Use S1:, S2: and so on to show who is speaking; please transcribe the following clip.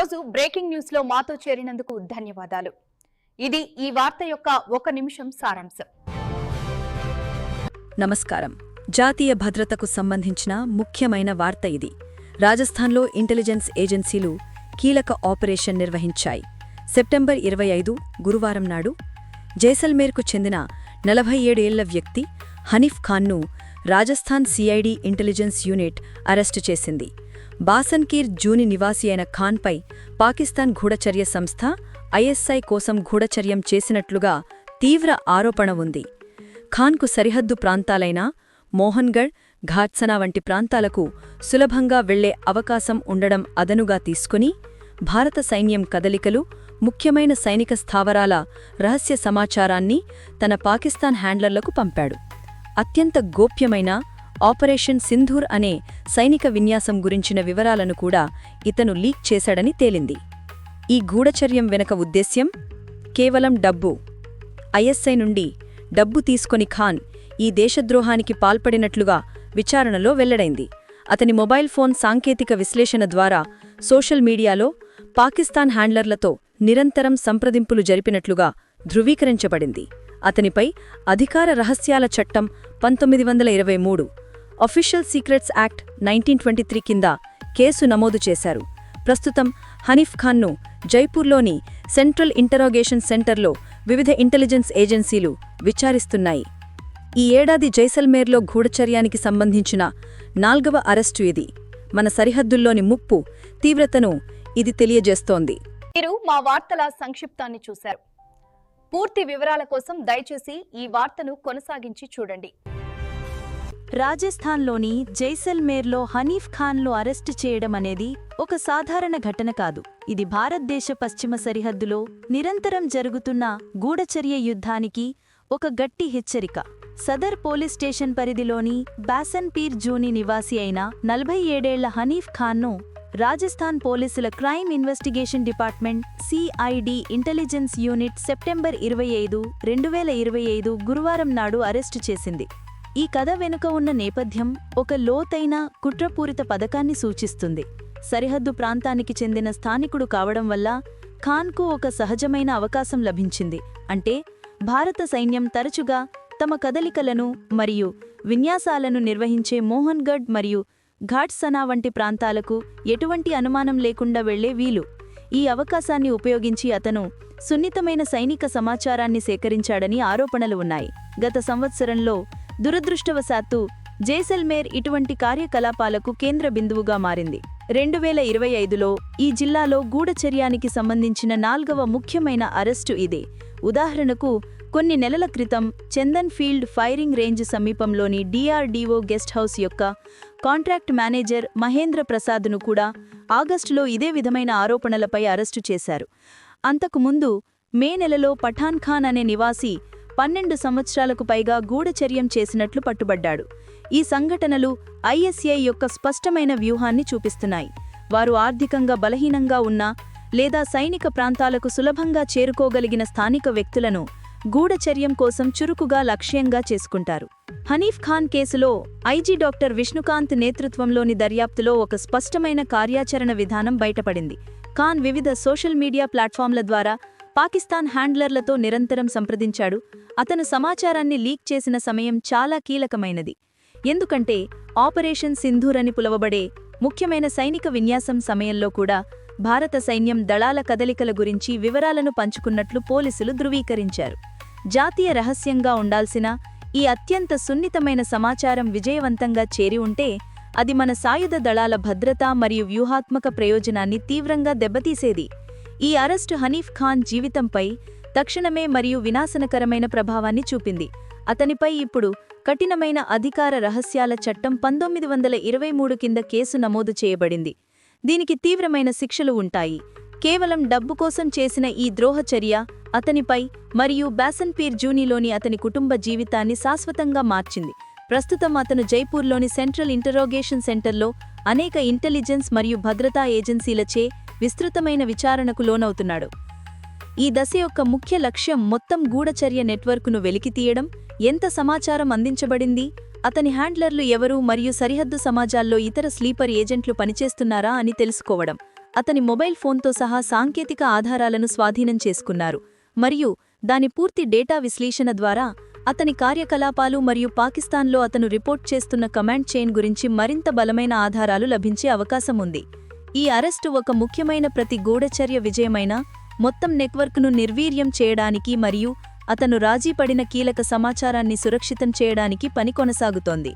S1: ఈరోజు బ్రేకింగ్ న్యూస్లో మాతో చేరినందుకు ధన్యవాదాలు. ఇది ఈ వార్త యొక్క ఒక నిమిషం సారాంశం.
S2: నమస్కారం. జాతీయ భద్రతకు సంబంధించిన ముఖ్యమైన వార్త ఇది. రాజస్థాన్లో ఇంటెలిజెన్స్ ఏజెన్సీలు కీలక ఆపరేషన్ నిర్వహించాయి. సెప్టెంబర్ ఇరవై ఐదు గురువారం నాడు జైసల్మేర్కు చెందిన నలభై ఏడేళ్ళ వ్యక్తి Hanif ఖాన్ను Rajasthan CID intelligence unit arrest చేసింది. బాసన్కీర్ జూని నివాసి అయిన ఖాన్పై పాకిస్తాన్ గూఢచర్య సంస్థ ఐఎస్ఐ కోసం గూఢచర్యం చేసినట్లుగా తీవ్ర ఆరోపణ ఉంది. ఖాన్కు సరిహద్దు ప్రాంతాలైన మోహన్గఢ్ ఘాట్సనా వంటి ప్రాంతాలకు సులభంగా వెళ్ళే అవకాశం ఉండడం అదనుగా తీసుకుని భారత సైన్యం కదలికలు ముఖ్యమైన సైనిక స్థావరాల రహస్య సమాచారాన్ని తన పాకిస్తాన్ హ్యాండ్లర్లకు పంపాడు. అత్యంత గోప్యమైన ఆపరేషన్ సింధూర్ అనే సైనిక విన్యాసం గురించిన వివరాలను కూడా ఇతను లీక్ చేశాడని తేలింది. ఈ గూఢచర్యం వెనక ఉద్దేశ్యం? కేవలం డబ్బు. ఐఎస్ఐ నుండి డబ్బు తీసుకొని ఖాన్ ఈ దేశద్రోహానికి పాల్పడినట్లుగా విచారణలో వెల్లడైంది. అతని మొబైల్ ఫోన్ సాంకేతిక విశ్లేషణ ద్వారా సోషల్ మీడియాలో పాకిస్తాన్ హ్యాండ్లర్లతో నిరంతరం సంప్రదింపులు జరిపినట్లుగా ధృవీకరించబడింది. అతనిపై అధికార రహస్యాల చట్టం పంతొమ్మిది వందల ఇరవై మూడు official secrets act nineteen twenty three కింద కేసు నమోదు చేశారు. ప్రస్తుతం హనీఫ్ ఖాన్ను జైపూర్లోని సెంట్రల్ ఇంటరోగేషన్ సెంటర్లో వివిధ ఇంటెలిజెన్స్ ఏజెన్సీలు విచారిస్తున్నాయి. ఈ ఏడాది జైసల్మేర్లో గూఢచర్యానికి సంబంధించిన నాల్గవ అరెస్టు ఇది. మన సరిహద్దుల్లోని ముప్పు తీవ్రతను ఇది తెలియజేస్తోంది.
S1: మీరు మా వార్తల సంక్షిప్తాన్ని చూశారు. పూర్తి వివరాల కోసం దయచేసి ఈ వార్తను కొనసాగించి చూడండి.
S3: రాజస్థాన్లోని జైసల్మేర్లో హనీఫ్ ఖాన్ను అరెస్టు చేయడం అనేది ఒక సాధారణ ఘటన కాదు. ఇది భారతదేశ పశ్చిమ సరిహద్దులో నిరంతరం జరుగుతున్న గూఢచర్య యుద్ధానికి ఒక గట్టి హెచ్చరిక. సదర్ పోలీస్ స్టేషన్ పరిధిలోని బాసన్ పీర్ జూని నివాసి అయిన నలభై ఏడేళ్ళ హనీఫ్ ఖాన్ను రాజస్థాన్ పోలీసుల crime investigation department CID intelligence unit September ఇరవై ఐదు రెండు వేల ఇరవై ఐదు గురువారం నాడు అరెస్టు చేసింది. ఈ కథ వెనుక ఉన్న నేపథ్యం ఒక లోతైన కుట్రపూరిత పథకాన్ని సూచిస్తుంది. సరిహద్దు ప్రాంతానికి చెందిన స్థానికుడు కావడం వల్ల ఖాన్కు ఒక సహజమైన అవకాశం లభించింది. అంటే భారత సైన్యం తరచుగా తమ కదలికలను మరియు విన్యాసాలను నిర్వహించే మోహన్గఢ్ మరియు ఘాట్సనా వంటి ప్రాంతాలకు ఎటువంటి అనుమానం లేకుండా వెళ్ళే వీలు. ఈ అవకాశాన్ని ఉపయోగించి అతను సున్నితమైన సైనిక సమాచారాన్ని సేకరించాడని ఆరోపణలు ఉన్నాయి. గత సంవత్సరంలో దురదృష్టవశాత్తు జైసల్మేర్ ఇటువంటి కార్యకలాపాలకు కేంద్ర బిందువుగా మారింది. రెండు వేల ఇరవై ఐదులో ఈ జిల్లాలో గూఢచర్యానికి సంబంధించిన నాల్గవ ముఖ్యమైన అరెస్టు ఇదే. ఉదాహరణకు కొన్ని నెలల క్రితం చందన్ ఫీల్డ్ ఫైరింగ్ రేంజ్ సమీపంలోని డిఆర్డీఓ గెస్ట్ హౌస్ యొక్క కాంట్రాక్ట్ మేనేజర్ మహేంద్ర ప్రసాద్ను కూడా ఆగస్టులో ఇదే విధమైన ఆరోపణలపై అరెస్టు చేశారు. అంతకుముందు మే నెలలో పఠాన్ ఖాన్ అనే నివాసి పన్నెండు సంవత్సరాలకు పైగా గూఢచర్యం చేసినట్లు పట్టుబడ్డాడు. ఈ సంఘటనలు ఐఎస్ఐ యొక్క స్పష్టమైన వ్యూహాన్ని చూపిస్తున్నాయి. వారు ఆర్థికంగా బలహీనంగా ఉన్న లేదా సైనిక ప్రాంతాలకు సులభంగా చేరుకోగలిగిన స్థానిక వ్యక్తులను గూఢచర్యం కోసం చురుకుగా లక్ష్యంగా చేసుకుంటారు. హనీఫ్ ఖాన్ కేసులో ఐజీ డాక్టర్ విష్ణుకాంత్ నేతృత్వంలోని దర్యాప్తులో ఒక స్పష్టమైన కార్యాచరణ విధానం బయటపడింది. ఖాన్ వివిధ సోషల్ మీడియా ప్లాట్ఫామ్ల ద్వారా పాకిస్తాన్ హ్యాండ్లర్లతో నిరంతరం సంప్రదించాడు. అతను సమాచారాన్ని లీక్ చేసిన సమయం చాలా కీలకమైనది. ఎందుకంటే ఆపరేషన్ సింధూర్ అని పిలువబడే ముఖ్యమైన సైనిక విన్యాసం సమయంలో కూడా భారత సైన్యం దళాల కదలికల గురించి వివరాలను పంచుకున్నట్లు పోలీసులు ధృవీకరించారు. జాతీయ రహస్యంగా ఉండాల్సిన ఈ అత్యంత సున్నితమైన సమాచారం విజయవంతంగా చేరి ఉంటే అది మన సాయుధ దళాల భద్రత మరియు వ్యూహాత్మక ప్రయోజనాన్ని తీవ్రంగా దెబ్బతీసేది. ఈ అరెస్టు హనీఫ్ ఖాన్ జీవితంపై తక్షణమే మరియు వినాశనకరమైన ప్రభావాన్ని చూపింది. అతనిపై ఇప్పుడు కఠినమైన అధికార రహస్యాల చట్టం పంతొమ్మిది వందల ఇరవై మూడు కింద కేసు నమోదు చేయబడింది. దీనికి తీవ్రమైన శిక్షలు ఉంటాయి. కేవలం డబ్బు కోసం చేసిన ఈ ద్రోహచర్య అతనిపై మరియు బ్యాసన్పీర్ జూనీలోని అతని కుటుంబ జీవితాన్ని శాశ్వతంగా మార్చింది. ప్రస్తుతం అతను జైపూర్లోని సెంట్రల్ ఇంటరోగేషన్ సెంటర్లో అనేక ఇంటెలిజెన్స్ మరియు భద్రతా ఏజెన్సీలచే విస్తృతమైన విచారణకు లోనవుతున్నాడు. ఈ దశ యొక్క ముఖ్య లక్ష్యం మొత్తం గూఢచర్య నెట్వర్క్ను వెలికితీయడం ఎంత సమాచారం అందించబడింది అతని హ్యాండ్లర్లు ఎవరు మరియు సరిహద్దు సమాజాల్లో ఇతర స్లీపర్ ఏజెంట్లు పనిచేస్తున్నారా అని తెలుసుకోవడం. అతని మొబైల్ ఫోన్తో సహా సాంకేతిక ఆధారాలను స్వాధీనం చేసుకున్నారు. మరియు దాని పూర్తి డేటా విశ్లేషణ ద్వారా అతని కార్యకలాపాలు మరియు పాకిస్తాన్లో అతను రిపోర్ట్ చేస్తున్న కమాండ్ చైన్ గురించి మరింత బలమైన ఆధారాలు లభించే అవకాశం ఉంది. ఈ అరెస్టు ఒక ముఖ్యమైన ప్రతి గూఢచర్య విజయమైన మొత్తం నెట్వర్క్ను నిర్వీర్యం చేయడానికి మరియు అతను రాజీపడిన కీలక సమాచారాన్ని సురక్షితం చేయడానికి పని కొనసాగుతోంది.